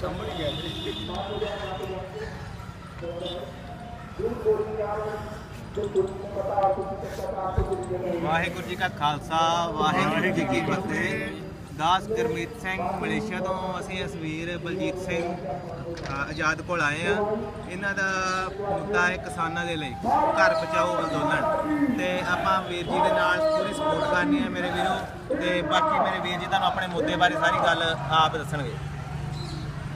ਸੰਭਲ ਗਿਆ ਵਾਹਿਗੁਰੂ ਜੀ ਕਾ ਖਾਲਸਾ, ਵਾਹਿਗੁਰੂ ਜੀ ਕੀ ਫਤਿਹ। ਦਾਸ ਗੁਰਮੀਤ ਸਿੰਘ ਮਲੇਸ਼ੀਆ ਤੋਂ ਅਸੀਂ ਅਸਵੀਰ ਬਲਜੀਤ ਸਿੰਘ ਆਜ਼ਾਦ ਕੋਲ ਆਏ ਆ ਇਹਨਾਂ ਦਾ ਮੁੱਦਾ ਹੈ ਕਿਸਾਨਾਂ ਦੇ ਲਈ, ਘਰ ਬਚਾਓ ਅੰਦੋਲਨ। ਤੇ ਆਪਾਂ ਵੀਰ ਜੀ ਦੇ ਨਾਲ ਪੂਰੀ ਸਪੋਰਟ ਕਰਨੀ ਹੈ ਮੇਰੇ ਵੀਰੋ। ਤੇ ਬਾਕੀ ਮੇਰੇ ਵੀਰ ਜੀ ਤੁਹਾਨੂੰ ਆਪਣੇ ਮੁੱਦੇ ਬਾਰੇ ਸਾਰੀ ਗੱਲ ਆਪ ਦੱਸਣਗੇ।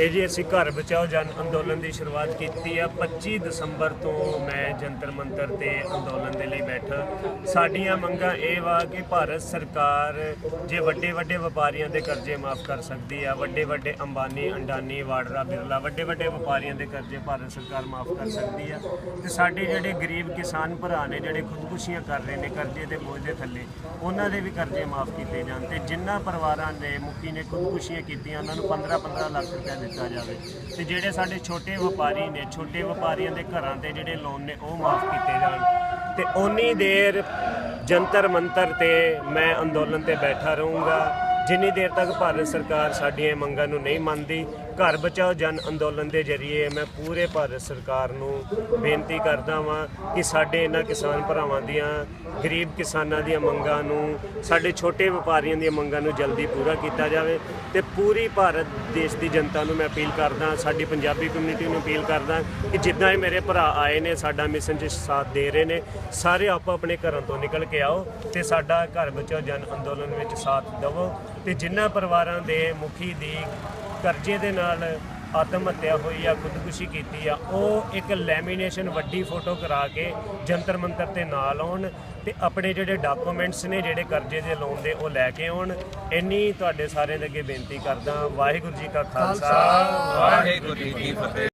ਇਹ ਜੀ ਅਸੀਂ ਘਰ ਬਚਾਓ ਜਨ ਅੰਦੋਲਨ ਦੀ ਸ਼ੁਰੂਆਤ ਕੀਤੀ ਆ। 25 ਦਸੰਬਰ ਤੋਂ ਮੈਂ ਜੰਤਰ ਮੰਤਰ ਤੇ ਅੰਦੋਲਨ ਦੇ ਲਈ ਬੈਠਾ। ਸਾਡੀਆਂ ਮੰਗਾਂ ਇਹ ਵਾ ਕਿ ਭਾਰਤ ਸਰਕਾਰ ਜੇ ਵੱਡੇ ਵੱਡੇ ਵਪਾਰੀਆਂ ਦੇ ਕਰਜ਼ੇ ਮਾਫ ਕਰ ਸਕਦੀ ਆ ਵੱਡੇ ਵੱਡੇ ਅੰਬਾਨੀ, ਅੰਡਾਨੀ ਵਾਡਰਾ ਬਿਰਲਾ ਵੱਡੇ ਵੱਡੇ ਵਪਾਰੀਆਂ ਦੇ ਕਰਜ਼ੇ ਭਾਰਤ ਸਰਕਾਰ ਮਾਫ ਕਰ ਸਕਦੀ ਆ। ਤੇ ਸਾਡੇ ਜਿਹੜੇ ਗਰੀਬ ਕਿਸਾਨ ਭਰਾ ਨੇ, ਜਿਹੜੇ ਖੁਦਕੁਸ਼ੀਆਂ ਕਰ ਰਹੇ ਨੇ, ਕਰਜ਼ੇ ਦੇ ਬੋਝ ਦੇ ਥੱਲੇ, ਉਹਨਾਂ ਦੇ ਵੀ ਕਰਜ਼ੇ ਮਾਫ ਕੀਤੇ ਜਾਣ ਤੇ ਜਿਨ੍ਹਾਂ ਪਰਿਵਾਰਾਂ ਨੇ ਮੁਖੀ ਨੇ ਖੁਦਕੁਸ਼ੀਆਂ ਕੀਤੀਆਂ, ਉਹਨਾਂ ਨੂੰ 15-15 ਲੱਖ ਰੁਪਏ ਦਿੱਤਾ ਜਾਵੇ। ਤੇ ਜਿਹੜੇ ਸਾਡੇ ਛੋਟੇ ਵਪਾਰੀ ਨੇ, ਛੋਟੇ ਵਪਾਰੀਆਂ ਦੇ ਘਰਾਂ ਤੇ ਜਿਹੜੇ ਲੋਨ ਨੇ, ਉਹ ਮਾਫ ਕੀਤੇ ਜਾਣ। ਤੇ ਓਨੀ ਦੇਰ ਜੰਤਰ ਮੰਤਰ ਤੇ ਮੈਂ ਅੰਦੋਲਨ ਤੇ ਬੈਠਾ ਰਹੂੰਗਾ। ਜਿੰਨੀ ਦੇਰ ਤੱਕ ਭਾਰਤ ਸਰਕਾਰ ਸਾਡੀਆਂ ਮੰਗਾਂ ਨੂੰ ਨਹੀਂ ਮੰਨਦੀ ਘਰ ਬਚਾਓ ਜਨ ਅੰਦੋਲਨ ਦੇ ਜ਼ਰੀਏ ਮੈਂ ਪੂਰੇ ਭਾਰਤ ਸਰਕਾਰ ਨੂੰ ਬੇਨਤੀ ਕਰਦਾ ਵਾਂ ਕਿ ਸਾਡੇ ਇਹਨਾਂ ਕਿਸਾਨ ਭਰਾਵਾਂ ਦੀਆਂ, ਗਰੀਬ ਕਿਸਾਨਾਂ ਦੀਆਂ ਮੰਗਾਂ ਨੂੰ, ਸਾਡੇ ਛੋਟੇ ਵਪਾਰੀਆਂ ਦੀਆਂ ਮੰਗਾਂ ਨੂੰ ਜਲਦੀ ਪੂਰਾ ਕੀਤਾ ਜਾਵੇ ਤੇ ਪੂਰੀ ਭਾਰਤ ਦੇਸ਼ ਦੀ ਜਨਤਾ ਨੂੰ ਮੈਂ ਅਪੀਲ ਕਰਦਾ, ਸਾਡੀ ਪੰਜਾਬੀ ਕਮਿਊਨਿਟੀ ਨੂੰ ਅਪੀਲ ਕਰਦਾ ਕਿ ਜਿੱਦਾਂ ਹੀ ਮੇਰੇ ਭਰਾ ਆਏ ਨੇ, ਸਾਡਾ ਮਿਸ਼ਨ 'ਚ ਸਾਥ ਦੇ ਰਹੇ ਨੇ, ਸਾਰੇ ਆਪੋ ਆਪਣੇ ਘਰਾਂ ਤੋਂ ਨਿਕਲ ਕੇ ਆਓ ਤੇ ਸਾਡਾ ਘਰ ਬਚਾਓ ਜਨ ਅੰਦੋਲਨ ਵਿੱਚ ਸਾਥ ਦਿਵੋ। ਤੇ ਜਿਨ੍ਹਾਂ ਪਰਿਵਾਰਾਂ ਦੇ ਮੁਖੀ ਦੀ ਕਰਜ਼ੇ ਦੇ ਨਾਲ ਆਤਮ ਹੱਤਿਆ ਹੋਈ ਆ, ਖੁਦਕੁਸ਼ੀ ਕੀਤੀ ਆ, ਉਹ ਇੱਕ ਲੈਮੀਨੇਸ਼ਨ ਵੱਡੀ ਫੋਟੋ ਕਰਾ ਕੇ ਜੰਤਰ ਮੰਤਰ ਤੇ ਨਾਲ ਆਉਣ ਤੇ ਆਪਣੇ ਜਿਹੜੇ ਡਾਕੂਮੈਂਟਸ ਨੇ, ਜਿਹੜੇ ਕਰਜ਼ੇ ਦੇ ਲੋਨ ਦੇ, ਉਹ ਲੈ ਕੇ ਆਉਣ। ਇੰਨੀ ਤੁਹਾਡੇ ਸਾਰਿਆਂ ਦੇ ਅੱਗੇ ਬੇਨਤੀ ਕਰਦਾ ਵਾਹਿਗੁਰੂ ਜੀ ਕਾ ਖਾਲਸਾ। ਵਾਹਿਗੁਰੂ ਜੀ ਕੀ ਫਤਿਹ।